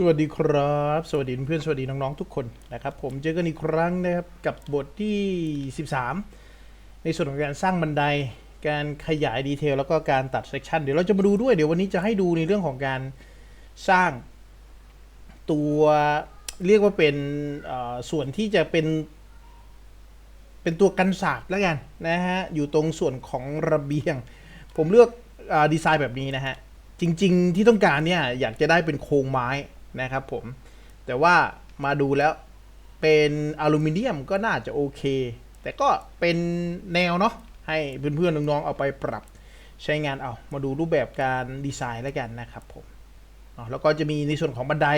สวัสดีครับ สวัสดีเพื่อนสวัสดีน้องๆทุกคนนะครับ ผมเจอกันอีกครั้งนะครับกับบทที่ 13 ในส่วนของการสร้างบันไดการขยายดีเทลแล้วก็การตัดเซกชันเดี๋ยวเราจะมาดูด้วยเดี๋ยววันนี้จะให้ดูในเรื่องของการสร้างตัวเรียกว่าเป็นส่วนที่จะเป็น เป็นตัวกันศาสตร์แล้วกันนะฮะอยู่ตรงส่วนของระเบียง ผมเลือกอดีไซน์แบบนี้นะฮะจริง ๆ ที่ต้องการเนี่ยอยากจะได้เป็นโครงไม้ นะครับผม แต่ว่ามาดูแล้วเป็นอลูมิเนียมก็น่าจะโอเค แต่ก็เป็นแนวเนาะให้เพื่อนๆน้องๆเอาไปปรับใช้งานเอามาดูรูปแบบการดีไซน์แล้วกันนะครับผมแล้วก็จะมีในส่วนของบันได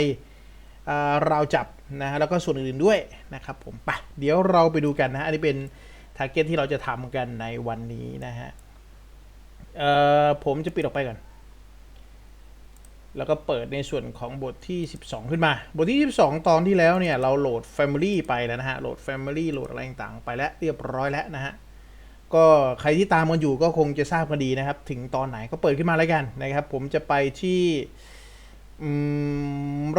อ่าราวจับนะฮะแล้วก็ส่วนอื่นๆด้วยนะครับผมไปเดี๋ยวเราไปดูกันนะฮะอันนี้เป็นทาร์เก็ตที่เราจะทำกันในวันนี้นะฮะผมจะปิดออกไปก่อน แล้วก็เปิดในส่วนของบทที่ 12 ขึ้นมา บทที่ 12 ตอนที่แล้วเนี่ย เราโหลด Family ไปแล้วนะฮะ โหลด Family โหลดอะไรต่างๆ ไปแล้วเรียบร้อยแล้วนะฮะ ก็ใครที่ตามกันอยู่ก็คงจะทราบกันดีนะครับ ถึงตอนไหนก็เปิดขึ้นมาแล้วกันนะครับ ผมจะไปที่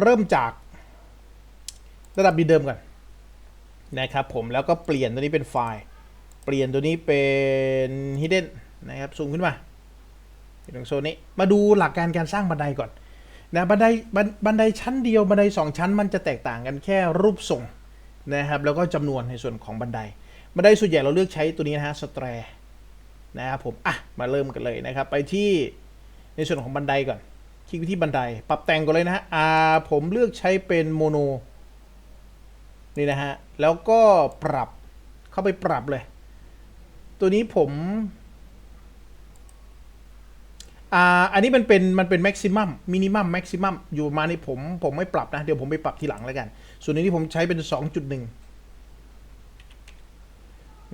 เริ่มจากระดับเดิมก่อนนะครับผมแล้วก็เปลี่ยนตัวนี้เป็นไฟล์ เปลี่ยนตัวนี้เป็น hidden นะครับ ซูมขึ้นมาตรงโซนนี้ มาดูหลักการการสร้างบันไดก่อน นะบันไดบันบันไดชั้นเดียวบันไดสองชั้น มันจะแตกต่างกันแค่รูปทรงนะครับแล้วก็จำนวนในส่วนของบันได บันไดส่วนใหญ่เราเลือกใช้ตัวนี้นะฮะสแตรนะครับผมอะมาเริ่มกันเลยนะครับ ไปที่ในส่วนของบันไดก่อน คลิกไปที่บันได ปรับแต่งก่อนเลยนะฮะอ่าผมเลือกใช้เป็นโมโนนี่นะฮะแล้วก็ปรับเข้าไปปรับเลย ตัวนี้ผม อ่าอันนี้มันเป็นมันเป็นแม็กซิมัมมินิมัมแม็กซิมัมอยู่มาณนี้ผมผมไม่ปรับนะ เดี๋ยวผมไปปรับทีหลังแล้วกัน ส่วนนี้ที่ผมใช้เป็น 2.1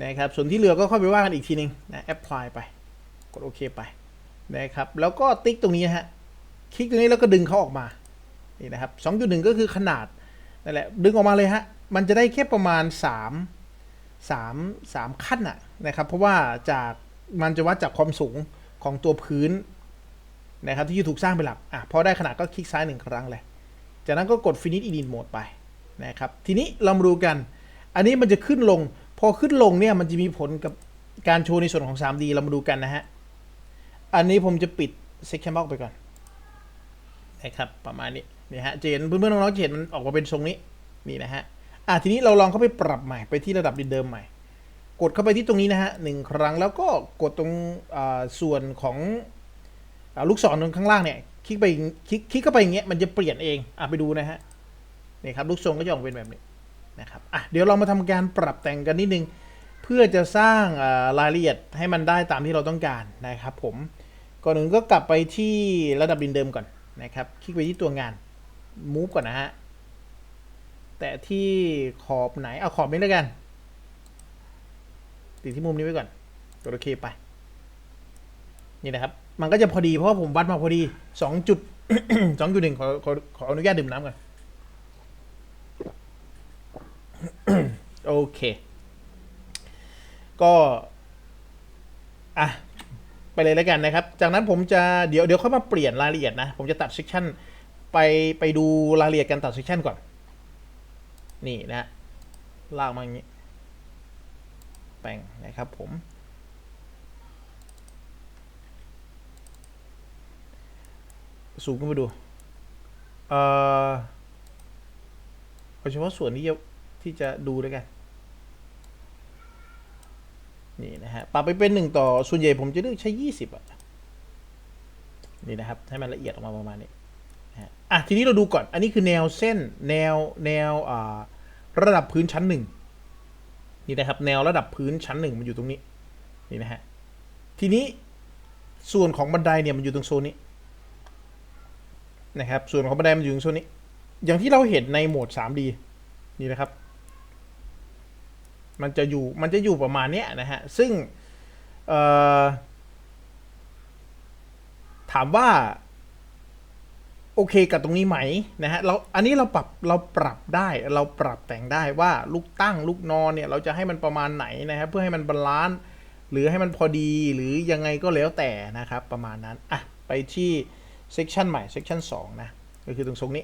นะครับ ส่วนที่เหลือก็ค่อยไปว่ากันอีกทีนึงนะแอปพลายไป กดโอเคไปนะครับ แล้วก็ติ๊กตรงนี้ฮะ คลิกตรงนี้แล้วก็ดึงเขาออกมา นี่นะครับ 2.1 ก็คือขนาดนั่นแหละ ดึงออกมาเลยฮะ มันจะได้แค่ประมาณ 3 3 3 ขั้นอะนะครับ เพราะว่าจากมันจะวัดจากความสูงของตัวพื้น นะครับที่ถูกสร้างเป็นหลักอะพอได้ขนาดก็คลิกซ้ายหนึ่งครั้งเลย จากนั้นก็กด finish edit mode ไปนะครับทีนี้เรามาดูกัน อันนี้มันจะขึ้นลง พอขึ้นลงเนี่ยมันจะมีผลกับการโชว์ในส่วนของ 3D เรามาดูกันนะฮะอันนี้ผมจะปิด section box ไปก่อนนะครับประมาณนี้นี่ฮะจะเห็นเพื่อนๆน้องๆจะเห็นมันออกมาเป็นทรงนี้นี่นะฮะอะทีนี้เราลองเข้าไปปรับใหม่ไปที่ระดับเดิมใหม่ กดเข้าไปที่ตรงนี้นะฮะหนึ่งครั้งแล้วก็กดตรงอ่าส่วนของ ลูกศรตรงข้างล่างเนี่ยคลิกไปคลิกคลิกเข้าไปอย่างเงี้ยมันจะเปลี่ยนเองอะไปดูนะฮะนี่ครับลูกทรงก็จะออกเป็นแบบนี้นะครับอะเดี๋ยวเรามาทำการปรับแต่งกันนิดนึง เพื่อจะสร้างรายละเอียดให้มันได้ตามที่เราต้องการนะครับ ผมก่อนอื่นก็กลับไปที่ระดับดินเดิมก่อนนะครับ คลิกไปที่ตัวงาน move ก่อนนะฮะแต่ที่ขอบไหนเอาขอบนี้แล้วกัน ติดที่มุมนี้ไว้ก่อนกดโอเคไป นี่นะครับ มันก็จะพอดีเพราะว่าผมวัดมาพอดีสองจุดสองจุดหนึ่งขอขอขออนุญาตดื่มน้ำก่อนโอเค ก็อะไปเลยแล้วกันนะครับ จากนั้นผมจะเดี๋ยวเดี๋ยวค่อยมาเปลี่ยนรายละเอียดนะ ผมจะตัดเซกชันไปไปดูรายละเอียดการตัดเซกชันก่อน นี่นะลากมาอย่างนี้ แป่งนะครับผม สูงขึ้นมาดูเอ่อเอาเฉพาะส่วนที่จะที่จะดูด้วยกัน นี่นะฮะ ปรับไปเป็นหนึ่งต่อ ส่วนใหญ่ผมจะเลือกใช้ยี่สิบอะ นี่นะครับ ให้มันละเอียดออกมาประมาณนี้นะอะทีนี้เราดูก่อน อันนี้คือแนวเส้นแนวแนวอ่าระดับพื้นชั้นหนึ่งนี่นะครับ แนวระดับพื้นชั้นหนึ่งมันอยู่ตรงนี้ นี่นะฮะ ทีนี้ส่วนของบันไดเนี่ยมันอยู่ตรงโซนนี้ นะครับ ส่วนของบันไดมันอยู่ตรงโซนนี้ อย่างที่เราเห็นในโหมด 3D นี่นะครับ มันจะอยู่มันจะอยู่ประมาณนี้นะฮะ ซึ่งถามว่า โอเคกับตรงนี้ไหมนะฮะเราอันนี้เราปรับเราปรับได้เราปรับแต่งได้ว่าลูกตั้งลูกนอนเนี่ย เราจะให้มันประมาณไหนนะครับเพื่อให้มันบาลานซ์หรือให้มันพอดีหรือยังไงก็แล้วแต่นะครับ ประมาณนั้นอะไปที่ section ใหม่ section 2 นะ ก็คือตรงทรงนี้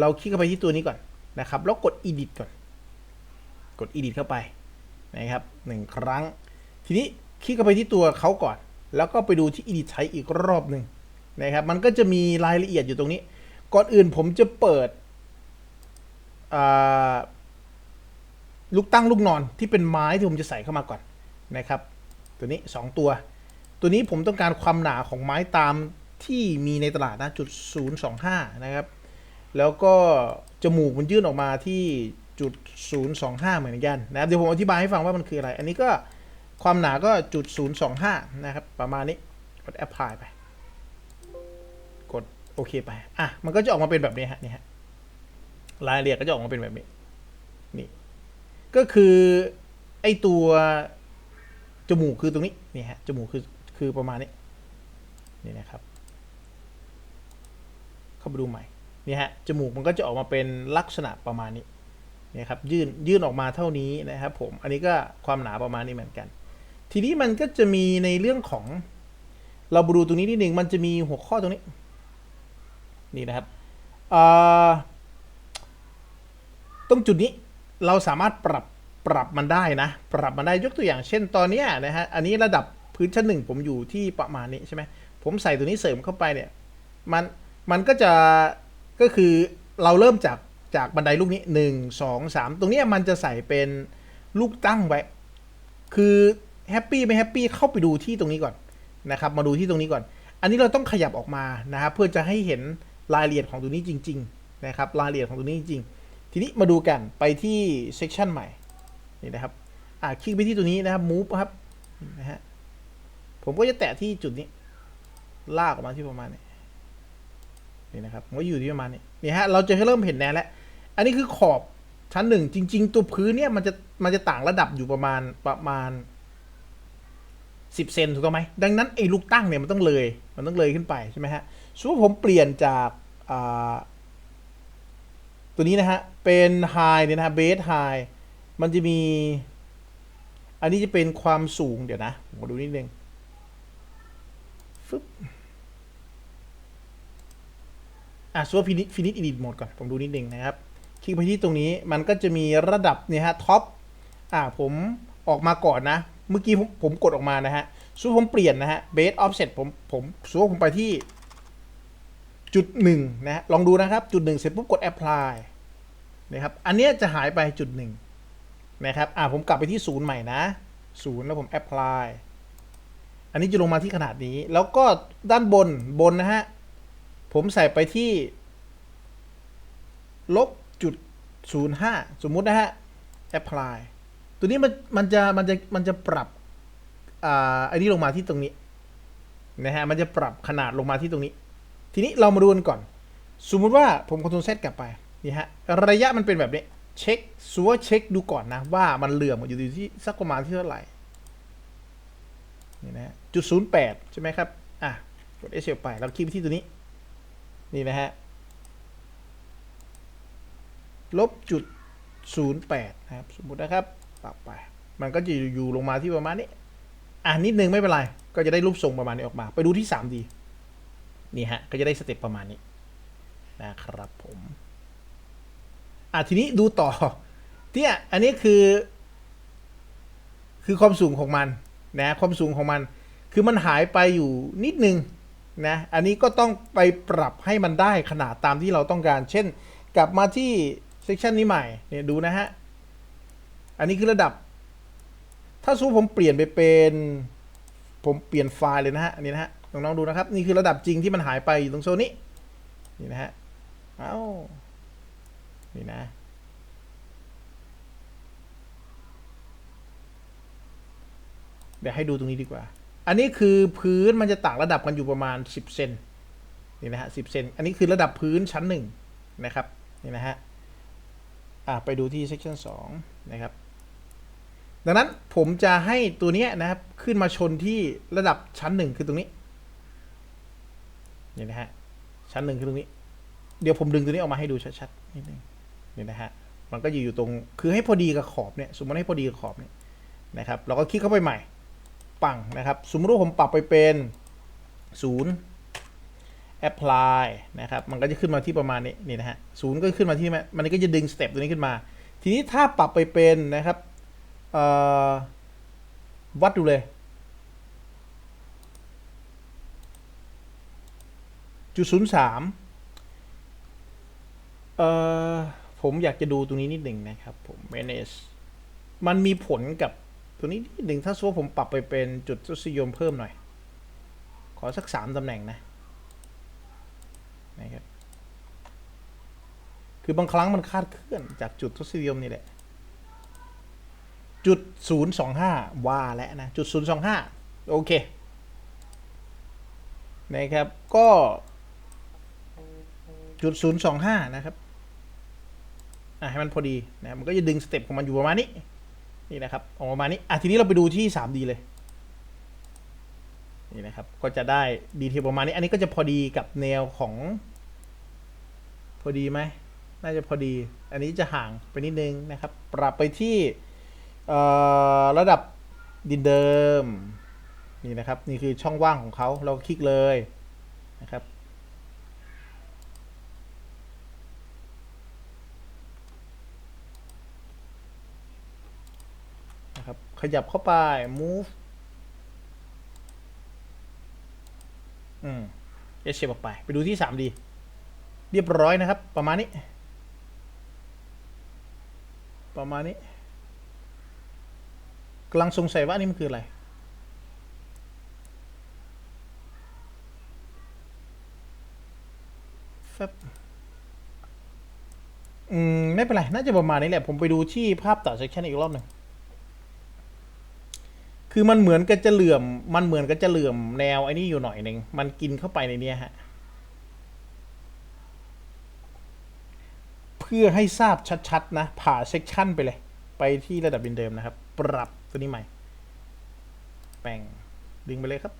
เราคลิกเข้าไปที่ตัวนี้ก่อนนะครับ แล้วกด edit ก่อน กด edit เข้าไปนะครับหนึ่งครั้ง ทีนี้คลิกเข้าไปที่ตัวเขาก่อน แล้วก็ไปดูที่ edit ใช้อีกรอบหนึ่งนะครับ มันก็จะมีรายละเอียดอยู่ตรงนี้ ก่อนอื่นผมจะเปิดลูกตั้งลูกนอนที่เป็นไม้ที่ผมจะใส่เข้ามาก่อนนะครับ ตัวนี้ 2 ตัว ตัวนี้ผมต้องการความหนาของไม้ตาม ที่มีในตลาดนะจุด 025 นะครับ แล้วก็จมูกมันยื่นออกมาที่จุด 025 เหมือนกันนะครับ เดี๋ยวผมอธิบายให้ฟังว่ามันคืออะไร อันนี้ก็ความหนาก็จุด 025 นะครับ ประมาณนี้ กด apply ไป กดโอเคไป อะ มันก็จะออกมาเป็นแบบนี้ฮะ นี่ฮะ รายละเอียดก็จะออกมาเป็นแบบนี้ นี่ ก็คือไอตัวจมูกคือตรงนี้ นี่ฮะ จมูกคือคือประมาณนี้ นี่นะครับ เข้าไปดูใหม่นี่ฮะจมูกมันก็จะออกมาเป็นลักษณะประมาณนี้นี่ครับยื่นยื่นออกมาเท่านี้นะครับผมอันนี้ก็ความหนาประมาณนี้เหมือนกัน ทีนี้มันก็จะมีในเรื่องของเรามาดูตรงนี้นิดหนึ่งมันจะมีหัวข้อตรงนี้นี่นะครับตรงจุดนี้เราสามารถปรับปรับมันได้นะ ปรับมันได้ยกตัวอย่างเช่นตอนนี้นะฮะอันนี้ระดับพื้นชั้นหนึ่งผมอยู่ที่ประมาณนี้ใช่ไหมผมใส่ตัวนี้เสริมเข้าไปเนี่ยมัน มันก็จะก็คือเราเริ่มจากจากบันไดลูกนี้หนึ่งสองสามตรงนี้มันจะใส่เป็นลูกตั้งไว้ คือแฮปปี้ไม่แฮปปี้เข้าไปดูที่ตรงนี้ก่อนนะครับ มาดูที่ตรงนี้ก่อน อันนี้เราต้องขยับออกมานะครับ เพื่อจะให้เห็นรายละเอียดของตัวนี้จริง ๆ นะครับ รายละเอียดของตัวนี้จริงๆ ทีนี้มาดูกันไปที่เซกชันใหม่นี่นะครับ อ่าคลิกไปที่ตัวนี้นะครับ move ครับนะฮะผมก็จะแตะที่จุดนี้ ลากออกมาที่ประมาณนี้ นี่นะครับก็อยู่ที่ประมาณนี้นี่ฮะเราจะเริ่มเห็นแนวแล้ว อันนี้คือขอบชั้นหนึ่งจริง ๆ ตัวพื้นเนี่ยมันจะมันจะต่างระดับอยู่ประมาณประมาณสิบเซนถูกต้องไหมดังนั้นไอ้ลูกตั้งเนี่ยมันต้องเลยมันต้องเลยขึ้นไปใช่ไหมฮะสมมติผมเปลี่ยนจากาตัวนี้นะฮะเป็นไฮเนี่ยนะฮะเบสไฮมันจะมี อันนี้จะเป็นความสูงเดี๋ยวนะผมดูนิดนึงฟึบ อะส่วนฟินิชฟินิชอีดิทโหมดก่อน ผมดูนิดนึงนะครับ คลิกไปที่ตรงนี้มันก็จะมีระดับเนี่ยฮะท็อปอ่าผมออกมาก่อนนะ เมื่อกี้ผมผมกดออกมานะฮะสู้ผมเปลี่ยนนะฮะเบสออฟเซตผมผมสู้ผมไปที่จุดหนึ่งนะฮะลองดูนะครับ จุดหนึ่งเสร็จปุ๊บกด apply นะครับ อันนี้จะหายไปจุดหนึ่งนะครับ อ่าผมกลับไปที่ศูนย์ใหม่นะศูนย์แล้วผม apply อันนี้จะลงมาที่ขนาดนี้ แล้วก็ด้านบนบนนะฮะ ผมใส่ไปที่ลบจุดศูนย์ห้าสมมุตินะฮะ apply ตัวนี้มันมันจะมันจะมันจะปรับอ่าอันนี้ลงมาที่ตรงนี้นะฮะมันจะปรับขนาดลงมาที่ตรงนี้ ทีนี้เรามาดูกันก่อน สมมุติว่าผมคอนโทรลเซตกลับไปนี่ฮะระยะมันเป็นแบบนี้เช็คซัวเช็คดูก่อนนะ ว่ามันเหลื่อมอยู่ที่สักประมาณที่เท่าไหร่นี่นะจุดศูนย์แปดใช่ไหมครับ อะกดเอชไปเราคลิกไปที่ตัวนี้ นี่นะฮะลบจุดศูนย์แปดนะครับ สมมตินะครับปรับไป มันก็จะอยู่ลงมาที่ประมาณนี้ อ่านิดนึงไม่เป็นไร ก็จะได้รูปทรงประมาณนี้ออกมา ไปดูที่ 3D นี่ฮะ ก็จะได้สเต็ปประมาณนี้นะครับผม อะทีนี้ดูต่อ เนี่ย อันนี้คือ คือความสูงของมันนะ ความสูงของมัน คือมันหายไปอยู่นิดนึง นะอันนี้ก็ต้องไปปรับให้มันได้ขนาดตามที่เราต้องการ เช่น กลับมาที่เซสชันนี้ใหม่เนี่ยดูนะฮะ อันนี้คือระดับ ถ้าสู้ผมเปลี่ยนไปเป็นผมเปลี่ยนไฟล์เลยนะฮะอันนี้นะฮะน้องๆดูนะครับ นี่คือระดับจริงที่มันหายไปอยู่ตรงโซนนี้นี่นะฮะเอ้านี่นะเดี๋ยวให้ดูตรงนี้ดีกว่า อันนี้คือพื้นมันจะต่างระดับกันอยู่ประมาณ 10 เซนนี่นะฮะ10เซนอันนี้คือระดับพื้นชั้นหนึ่งนะครับนี่นะฮะอ่าไปดูที่ section 2 นะครับ ดังนั้นผมจะให้ตัวนี้นะครับขึ้นมาชนที่ระดับชั้นหนึ่งคือตรงนี้นี่นะฮะชั้นหนึ่งคือตรงนี้ เดี๋ยวผมดึงตัวนี้ออกมาให้ดูชัดๆนิดนึงนี่นะฮะมันก็อยู่อยู่ตรงคือให้พอดีกับขอบเนี่ยสมมติให้พอดีกับขอบเนี่ยนะครับเราก็คลิกเข้าไปใหม่ ปังนะครับ สมมติว่าผมปรับไปเป็นศูนย์ apply นะครับ มันก็จะขึ้นมาที่ประมาณนี้นี่นะฮะศูนย์ก็ขึ้นมาที่มันมันก็จะดึงสเต็ปตัวนี้ขึ้นมา ทีนี้ถ้าปรับไปเป็นนะครับวัดดูเลยจุดศูนย์สามเอ่อผมอยากจะดูตรงนี้นิดหนึ่งนะครับผม manage มันมีผลกับ ตัวนี้นิดหนึ่งถ้าสมมติว่าผมปรับไปเป็นจุดทศนิยมเพิ่มหน่อย ขอสักสามตำแหน่งนะนะครับ คือบางครั้งมันคาดเคลื่อนจากจุดทศนิยมนี่แหละ จุดศูนย์สองห้าว่าแล้วนะ จุดศูนย์สองห้าโอเค นะครับ ก็ จุดศูนย์สองห้านะครับ อะให้มันพอดีนะ มันก็จะดึงสเต็ปของมันอยู่ประมาณนี้ นี่นะครับออกมาประมาณนี้อะทีนี้เราไปดูที่ 3D เลยนี่นะครับก็จะได้ดีเทลประมาณนี้ อันนี้ก็จะพอดีกับแนวของ พอดีไหมน่าจะพอดี อันนี้จะห่างไปนิดนึงนะครับ ปรับไปที่ระดับดินเดิมนี่นะครับ นี่คือช่องว่างของเขาเราคลิกเลยนะครับ นะครับ ข ยับเข้าไป move อืมเอชเชออกไป ไปดูที่ 3D เรียบร้อยนะครับ ประมาณนี้ ประมาณนี้กำลังสงสัยว่านนี้มันคืออะไรแฟบอืม ไม่เป็นไร น่าจะประมาณนี้แหละ ผมไปดูที่ภาพตัดเซ c ชันอีกรอบหนึ่ง คือมันเหมือนกับจะเหลื่อม มันเหมือนกับจะเหลื่อมแนวไอ้นี่อยู่หน่อยหนึ่งมันกินเข้าไปในเนี้ยฮะ เพื่อให้ทราบชัดๆ นะ ผ่าเซ c ชันไปเลย ไปที่ระดับดินเดิมนะครับ ปรับตัวนี้ใหม่ แป่งดึงไปเลยครับ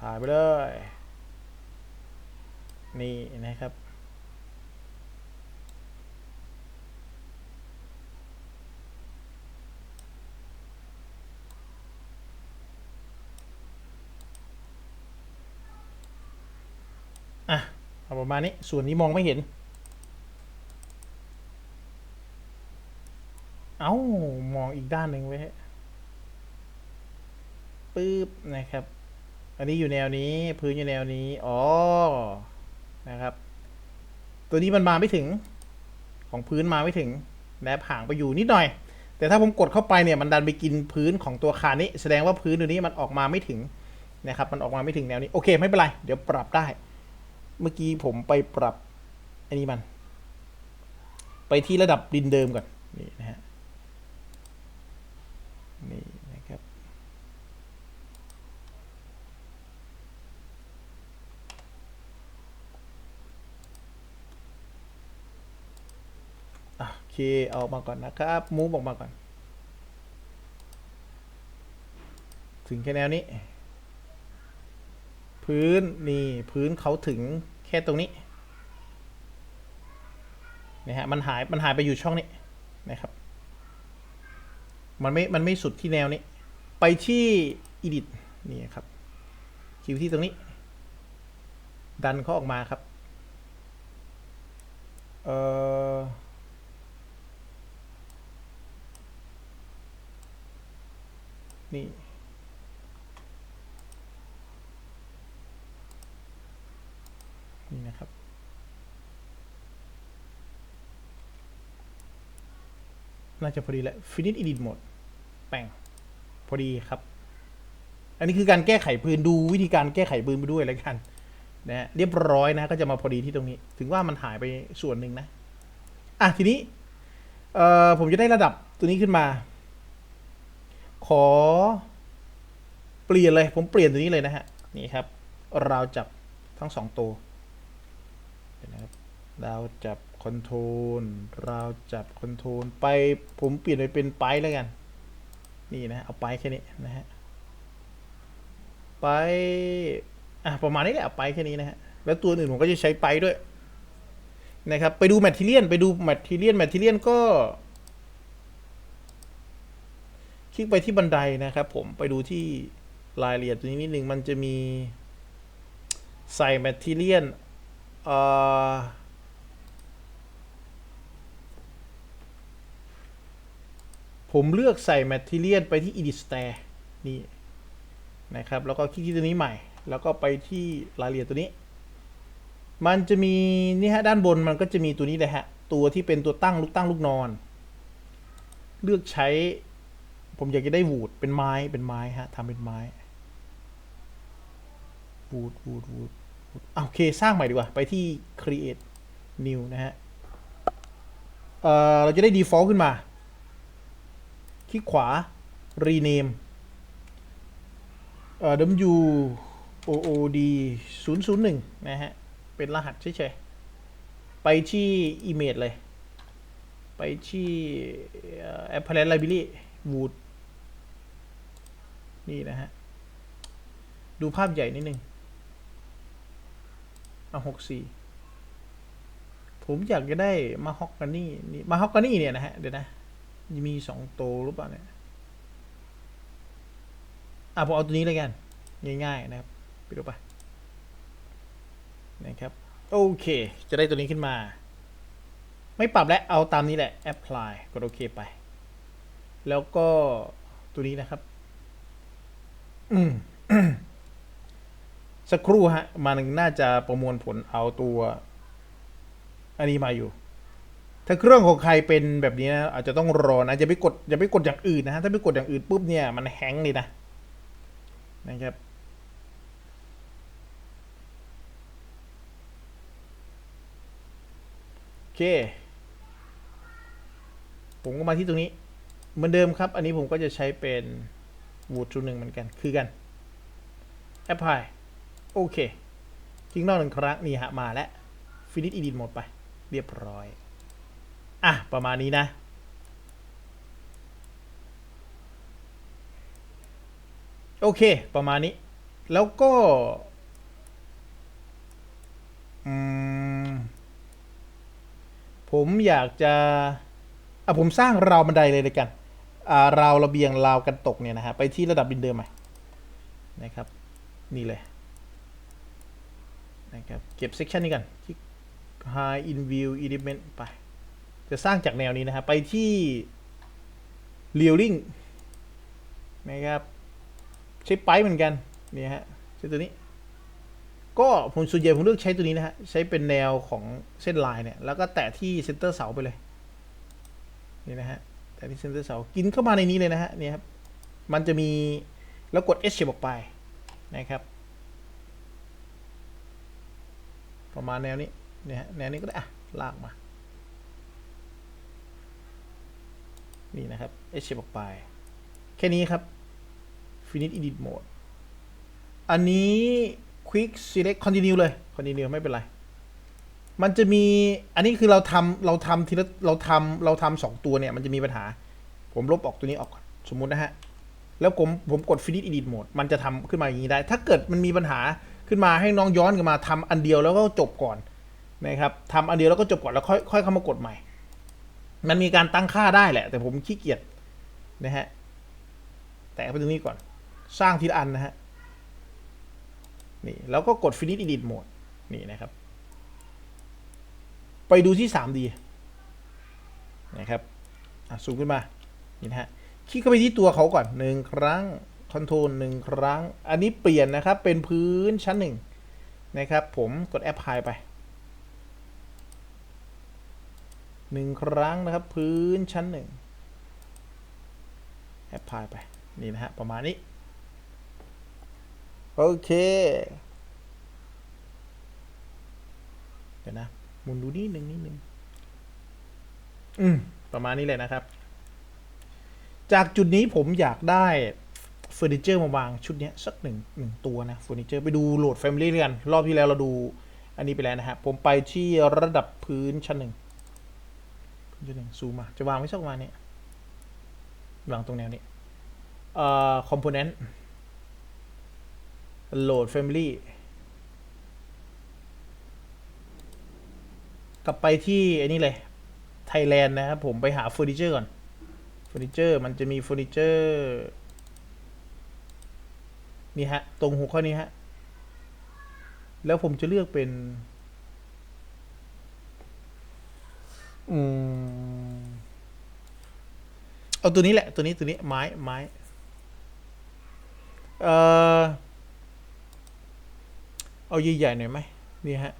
ผ่าไปเลย นี่นะครับ อะ เอาประมาณนี้ ส่วนนี้มองไม่เห็น เอา้ามองอีกด้านหนึ่งไว้ปึ๊บนะครับ อันนี้อยู่แนวนี้ พื้นอยู่แนวนี้ อ๋อ นะครับ ตัวนี้มันมาไม่ถึง ของพื้นมาไม่ถึง และห่างไปอยู่นิดหน่อย แต่ถ้าผมกดเข้าไปเนี่ย มันดันไปกินพื้นของตัวคานนี้ แสดงว่าพื้นตัวนี้มันออกมาไม่ถึงนะครับ มันออกมาไม่ถึงแนวนี้ โอเค ไม่เป็นไร เดี๋ยวปรับได้ เมื่อกี้ผมไปปรับอันนี้มัน ไปที่ระดับดินเดิมก่อน นี่นะฮะ นี่นะครับ โอเค เอาออกมาก่อนนะครับ มูฟออกมาก่อน ถึงแค่แนวนี้ พื้นนี่พื้นเขาถึงแค่ตรงนี้นะฮะมันหายมันหายไปอยู่ช่องนี้นะครับ มันไม่มันไม่สุดที่แนวนี้ ไปที่ edit นี่ครับคิวที่ตรงนี้ ดันเขาออกมาครับเออนี่นะครับ น่าจะพอดีแหละ finish edit mode แปงพอดีครับ อันนี้คือการแก้ไขพื้นดูวิธีการแก้ไขพื้นไปด้วยแล้วกันนะฮะเรียบร้อยนะก็จะมาพอดีที่ตรงนี้ ถึงว่ามันหายไปส่วนหนึ่งนะ อะทีนี้เอ่อผมจะได้ระดับตัวนี้ขึ้นมา ขอ เปลี่ยนเลย ผมเปลี่ยนตัวนี้เลยนะฮะ นี่ครับ เราวจับทั้งสองตัวเดี๋ยวนะครับ ดาจับคอนโทรลราจับคอนโทรลไปผมเปลี่ยนไปเป็นไปแล้วกัน นี่นะ เอาไปแค่นี้นะฮะ ไป อะประมาณนี้แหละเอาไปแค่นี้นะฮะ แล้วตัวอื่นผมก็จะใช้ไปด้วย นะครับ ไปดูแมทเทียนไปดูแมทเทียนแมทเทียนก็คลิกไปที่บันไดนะครับผมไปดูที่รายละเอียดตัวนี้นิดนึงมันจะมีใส่แมทเทียนเอ่อ ผมเลือกใส่ Material ไปที่ Edit Stair นี่นะครับ แล้วก็คลิกที่ตัวนี้ใหม่ แล้วก็ไปที่รายละเอียดตัวนี้ มันจะมีนี่ฮะด้านบนมันก็จะมีตัวนี้เลยฮะ ตัวที่เป็นตัวตั้งลูกตั้งลูกนอน เลือกใช้ ผมอยากจะได้วูดเป็นไม้เป็นไม้ฮะทำเป็นไม้วูดวูดวูดโอเค สร้างใหม่ดีกว่า ไปที่ create new นะฮะเเราจะได้ default ขึ้นมา คลิกขวา rename เอ่อ w o o d 0 0 1 นะฮะ เป็นรหัสเฉยๆ ไปที่ image เลย ไปที่เอ่อ apparent library wood นี่นะฮะ ดูภาพใหญ่นิดนึงเอาหกสี่ผมอยากจะได้มาฮอกกานี่นี่มาฮอกกานี่เนี่ยนะฮะ เดี๋ยวนะ มีสองตัวหรือเปล่าเนี่ยอะผมเอาตัวนี้เลยกัน ง่ายๆนะครับไปดูไปนะครับโอเค จะได้ตัวนี้ขึ้นมา ไม่ปรับแล้วเอาตามนี้แหละ apply กดโอเคไป แล้วก็ตัวนี้นะครับอืมสักครู่ฮะ มันน่าจะประมวลผลเอาตัว อันนี้มาอยู่ ถ้าเครื่องของใครเป็นแบบนี้นะอาจจะต้องรอนะอย่าไปกดอย่าไปกดอย่างอื่นนะฮะถ้าไปกดอย่างอื่นปุ๊บเนี่ยมันแฮงเลยนะนะครับโอเค ผมก็มาที่ตรงนี้ เหมือนเดิมครับ อันนี้ผมก็จะใช้เป็นวูด o หนึ่งเหมือนกัน คือกัน apply โอเคคลิกนอกหนึ่งครั้งนี่ฮะมาแล้ว finish edit หมดไป เรียบร้อย อะ ประมาณนี้นะ โอเค ประมาณนี้ แล้วก็ ผมอยากจะ อะ ผมสร้างราวบันไดเลยเลยกัน อ่าราวระเบียงราวกันตกเนี่ยนะฮะ ไปที่ระดับดินเดิมใหม่นะครับ นี่เลยนะครับ เก็บเซกชันนี้กันที่ high in view element ไป จะสร้างจากแนวนี้นะฮะไปที่ reeling นะครับ ใช้ไปเหมือนกันนี่ฮะใช้ตัวนี้ ก็ผมส่วนใหญ่ผมเลือกใช้ตัวนี้นะฮะ ใช้เป็นแนวของเส้นลายเนี่ย แล้วก็แตะที่เซนเตอร์เสาไปเลย นี่นะฮะ แตะที่เซนเตอร์เสา กินเข้ามาในนี้เลยนะฮะ นี่ครับ มันจะมี แล้วกด H ออกไปนะครับ ประมาณแนวนี้ เนี่ยฮะแนวนี้ก็ได้อะลากมา นี่นะครับ H ออกไป แค่นี้ครับ finish edit mode อันนี้ quick select continue เลย continue ไม่เป็นไร มันจะมี อันนี้คือเราทำเราทำทีละ เราทำเราทำสองตัวเนี่ย มันจะมีปัญหา ผมลบออกตัวนี้ออกก่อน สมมุตินะฮะ แล้วผมผมกด finish edit mode มันจะทำขึ้นมาอย่างนี้ได้ ถ้าเกิดมันมีปัญหาขึ้นมาให้น้องย้อนกลับมาทำอันเดียวแล้วก็จบก่อนนะครับทำอันเดียวแล้วก็จบก่อนแล้วค่อยค่อยเข้ามากดใหม่ มันมีการตั้งค่าได้แหละ แต่ผมขี้เกียจนะฮะ แตะไปตรงนี้ก่อน สร้างทีละอันนะฮะ นี่ แล้วก็กด finish edit mode นี่นะครับ ไปดูที่ 3D นะครับ อะซูมขึ้นมา นี่นะฮะ คลิกเข้าไปที่ตัวเขาก่อนหนึ่งครั้ง คอนโทรลหนึ่งครั้ง อันนี้เปลี่ยนนะครับ เป็นพื้นชั้นหนึ่งนะครับ ผมกดแอปพลายไป หนึ่งครั้งนะครับ พื้นชั้นหนึ่งแอปพลายไป นี่นะฮะ ประมาณนี้ โอเค เดี๋ยวนะหมุนดูนิดนึงนิดนึงอืม ประมาณนี้เลยนะครับ จากจุดนี้ผมอยากได้เฟอร์นิเจอร์มาวางชุดนี้สักหนึ่งหนึ่งตัวนะเฟอร์นิเจอร์ไปดูโหลด Family กัน รอบที่แล้วเราดูอันนี้ไปแล้วนะฮะ ผมไปที่ระดับพื้นชั้นหนึ่ง พื้นชั้นหนึ่งซูมมาจะวางไว้สักประมาณนี้วางตรงแนวนี้เอ่อคอมโพเนนต์โหลด Family กลับไปที่อ้นี่เลยไทยแลนด์นะครับผมไปหาเฟอร์นิเจอร์ก่อนเฟอร์นิเจอร์มันจะมีเฟอร์นิเจอร์นี่ฮะ ตรงหัวข้อนี้ฮะ แล้วผมจะเลือกเป็น อืมเอาตัวนี้แหละ ตัวนี้ตัวนี้ไม้ไม้เออเอาใหญ่ๆหน่อยไหมนี่ฮะ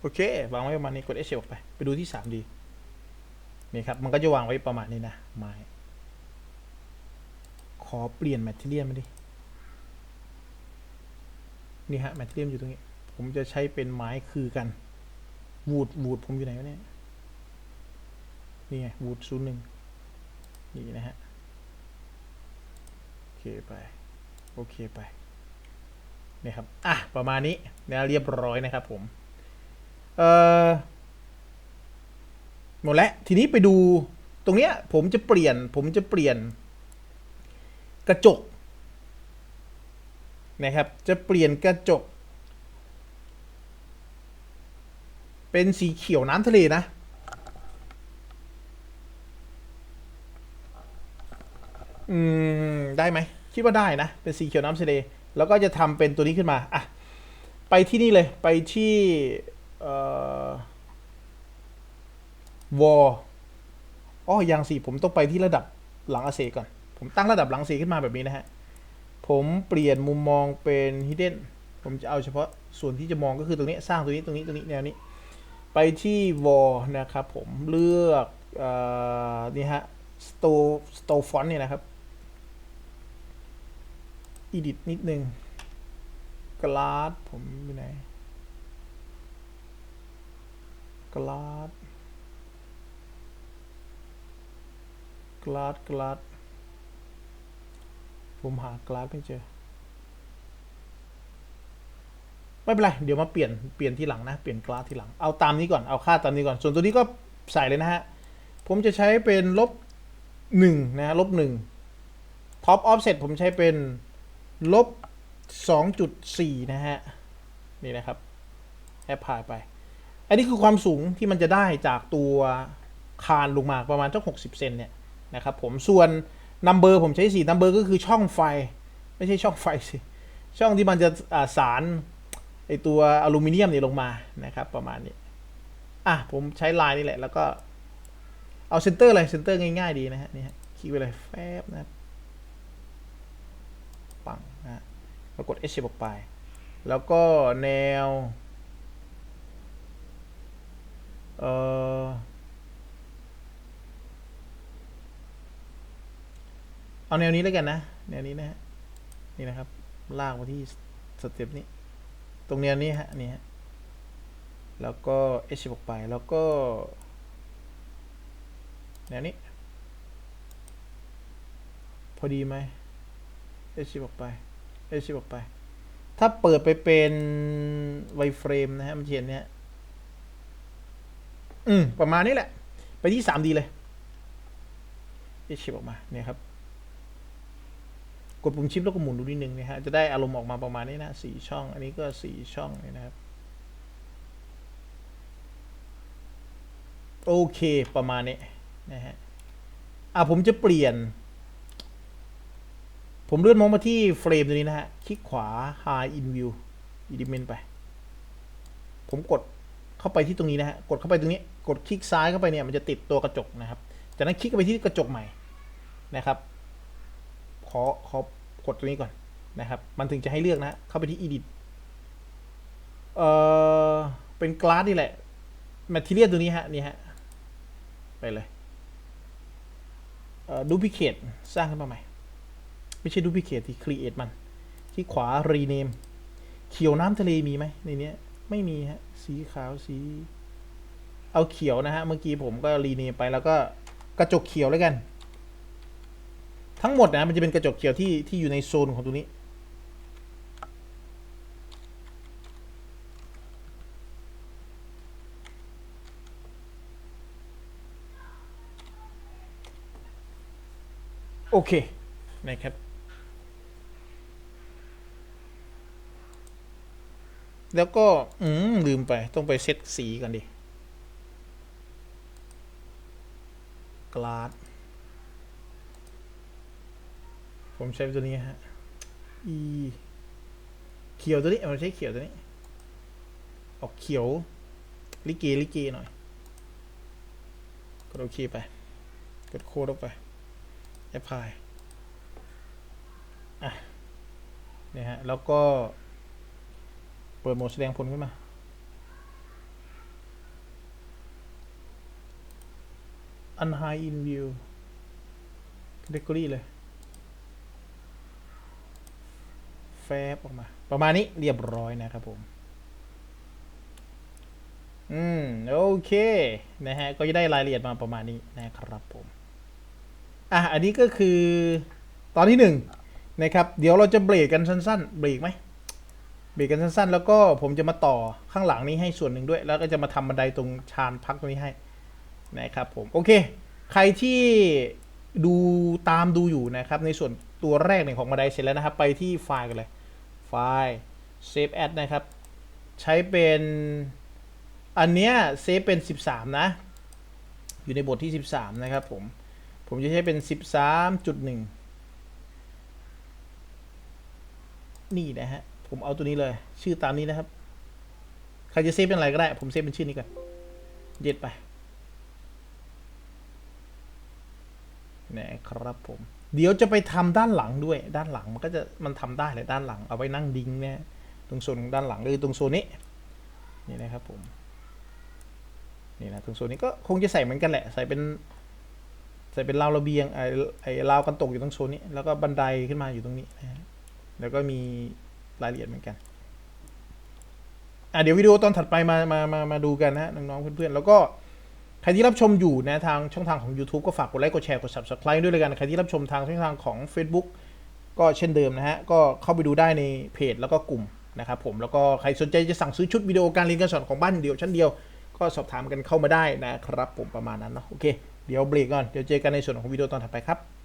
โอเควางไว้ประมาณนี้กด H ออกไป ไปดูที่ 3D นี่ครับ มันก็จะวางไว้ประมาณนี้นะ ไม้ ขอเปลี่ยนแมทเทียลมาดิ นี่ฮะ แมทเทียลอยู่ตรงนี้ ผมจะใช้เป็นไม้คือกันวูดวูดผมอยู่ไหนวะเนี่ยนี่ไงวูดศูนย์หนึ่งนี่นะฮะโอเคไปโอเคไปนี่ครับอะประมาณนี้นะเรียบร้อยนะครับผมเอ่อหมดแล้วทีนี้ไปดูตรงเนี้ยผมจะเปลี่ยนผมจะเปลี่ยนกระจกนะครับ จะเปลี่ยนกระจก เป็นสีเขียวน้ำทะเลนะ อืม ได้ไหม คิดว่าได้นะ เป็นสีเขียวน้ำทะเล แล้วก็จะทำเป็นตัวนี้ขึ้นมา อะ ไปที่นี่เลย ไปที่เอ่อวออ๋อยังสิ ผมต้องไปที่ระดับหลังอาเซก่อน ผมตั้งระดับหลังเซขึ้นมาแบบนี้นะฮะ ผมเปลี่ยนมุมมองเป็น hidden ผมจะเอาเฉพาะส่วนที่จะมองก็คือตรงนี้ สร้างตรงนี้ ตรงนี้ ตรงนี้ แนวนี้ ไปที่วอลนะครับผมเลือกอนี่ฮะ store store font เนี่ยนะครับ edit นิดนึง glass ผมอยู่ไหน glass glass glass ผมหา glass ไม่เจอ ไม่เป็นไร เดี๋ยวมาเปลี่ยนเปลี่ยนที่หลังนะ เปลี่ยน glass ที่หลัง เอาตามนี้ก่อน เอาค่าตามนี้ก่อน ส่วนตัวนี้ก็ใส่เลยนะฮะ ผมจะใช้เป็นลบหนึ่งนะฮะลบหนึ่ง top offset ผมใช้เป็นลบสองจุดสี่นะฮะ นี่นะครับแอปพลายไป อันนี้คือความสูงที่มันจะได้จากตัวคานลงมาประมาณสักหกสิบเซนเนี่ยนะครับผม ส่วนนัมเบอร์ผมใช้สีนัมเบอร์ก็คือช่องไฟ ไม่ใช่ช่องไฟสิ ช่องที่มันจะสาร ไอตัวอลูมิเนียมเนี่ยลงมานะครับประมาณนี้ อะผมใช้ลายนี่แหละ แล้วก็เอาเซนเตอร์อะไรเซนเตอร์ง่ายๆดีนะฮะนี่ฮะคลิกไปเลยแฟบนะปังนะฮะแล้วกด H ออกไป แล้วก็แนวเอ่อเอาแนวนี้แล้วกันนะ แนวนี้นะฮะนี่นะครับ ลากมาที่สเต็ปนี้ ตรงแนวนี้ฮะนี่ฮะแล้วก็ H ออกไปแล้วก็แนวนี้ พอดีไหม H ออกไป H ออกไป ถ้าเปิดไปเป็นไวเฟรมนะฮะมันจะเห็นเนี่ยอืม ประมาณนี้แหละ ไปที่ 3D เลย H ออกมาเนี่ยครับ กดปุ่มชิปแล้วก็หมุนดูนิดนึงนะฮะจะได้อารมณ์ออกมาประมาณนี้นะสี่ช่อง อันนี้ก็สี่ช่องนะครับโอเคประมาณนี้นะฮะอะผมจะเปลี่ยน ผมเลื่อนมองมาที่เฟรมตัวนี้นะฮะคลิกขวา High in View Element ไป ผมกดเข้าไปที่ตรงนี้นะฮะกดเข้าไปตรงนี้ กดคลิกซ้ายเข้าไปเนี่ยมันจะติดตัวกระจกนะครับจากนั้นคลิกไปที่กระจกใหม่นะครับ ขอขอกดตรงนี้ก่อนนะครับ มันถึงจะให้เลือกนะ เข้าไปที่ edit เอ่อ เป็นกลาสนี่แหละ material ตัวนี้ฮะ นี่ฮะ ไปเลยเอ่อ duplicate สร้างขึ้นมาใหม่ ไม่ใช่ duplicate ที่ create มัน ที่ขวา rename เขียวน้ำทะเลมีไหมในนี้ไม่มีฮะ สีขาวสี เอาเขียวนะฮะ เมื่อกี้ผมก็ rename ไปแล้วก็กระจกเขียวแล้วกัน ทั้งหมดนะมันจะเป็นกระจกเขียวที่ที่อยู่ในโซนของตรงนี้ โอเค นะครับ แล้วก็ อืม ลืมไป ต้องไปเซตสีก่อนดิกลาส ผมใช้ตัวนี้ฮะ e เขียวตัวนี้เอาใช้เขียวตัวนี้ ออกเขียว ลิเกลิเกหน่อย กดโอเคไป กดโค้ดออกไปแอปพลายอะเนี่ยฮะ แล้วก็ เปิดโหมดแสดงผลขึ้นมา unhide in view category เลย แฟบออกมา ประมาณนี้เรียบร้อยนะครับผม อืม โอเค นะฮะ ก็จะได้รายละเอียดมาประมาณนี้นะครับผม อะ อันนี้ก็คือตอนที่หนึ่งนะครับ เดี๋ยวเราจะเบรกกันสั้น ๆ เบรกไหมเบรกกันสั้นๆ แล้วก็ผมจะมาต่อข้างหลังนี้ให้ส่วนหนึ่งด้วย แล้วก็จะมาทำบันไดตรงชานพักตรงนี้ให้นะครับผม โอเค ใครที่ดูตามดูอยู่นะครับ ในส่วนตัวแรกเนี่ยของบันไดเสร็จแล้วนะครับ ไปที่ไฟล์กันเลย ไฟล์ save as นะครับ ใช้เป็น อันเนี้ยเซฟเป็น 13 นะ อยู่ในบทที่ 13 นะครับผม ผมจะใช้เป็น 13.1 นี่นะฮะ ผมเอาตัวนี้เลย ชื่อตามนี้นะครับ ใครจะเซฟเป็นอะไรก็ได้ ผมเซฟเป็นชื่อนี้ก่อน เย็ดไปนะครับผม เดี๋ยวจะไปทำด้านหลังด้วย ด้านหลังมันก็จะมันทำได้เลยด้านหลังเอาไว้นั่งดิ้งเนี่ยตรงโซนของด้านหลังเลยตรงโซนนี้นี่นะครับผมนี่นะตรงโซนนี้ก็คงจะใส่เหมือนกันแหละ ใส่เป็นใส่เป็นราวระเบียงไอ้ไอ้ราวกันตกอยู่ตรงโซนนี้ แล้วก็บันไดขึ้นมาอยู่ตรงนี้นะแล้วก็มีรายละเอียดเหมือนกันอะเดี๋ยววิดีโอตอนถัดไปมามามามาดูกันนะน้องๆเพื่อนๆแล้วก็ ใครที่รับชมอยู่นะทางช่องทางของ YouTube ก็ฝากกดไลค์กดแชร์กด Subscribe ด้วยเลยกัน ใครที่รับชมทางช่องทางของ Facebook ก็เช่นเดิมนะฮะ ก็เข้าไปดูได้ในเพจแล้วก็กลุ่มนะครับผมแล้วก็ใครสนใจจะสั่งซื้อชุดวิดีโอการเรียนการสอนของบ้านเดียวชั้นเดียว ก็สอบถามกันเข้ามาได้นะครับผมประมาณนั้นเนาะโอเค เดี๋ยวเบรกก่อนเดี๋ยวเจอกันในส่วนของวิดีโอตอนถัดไปครับ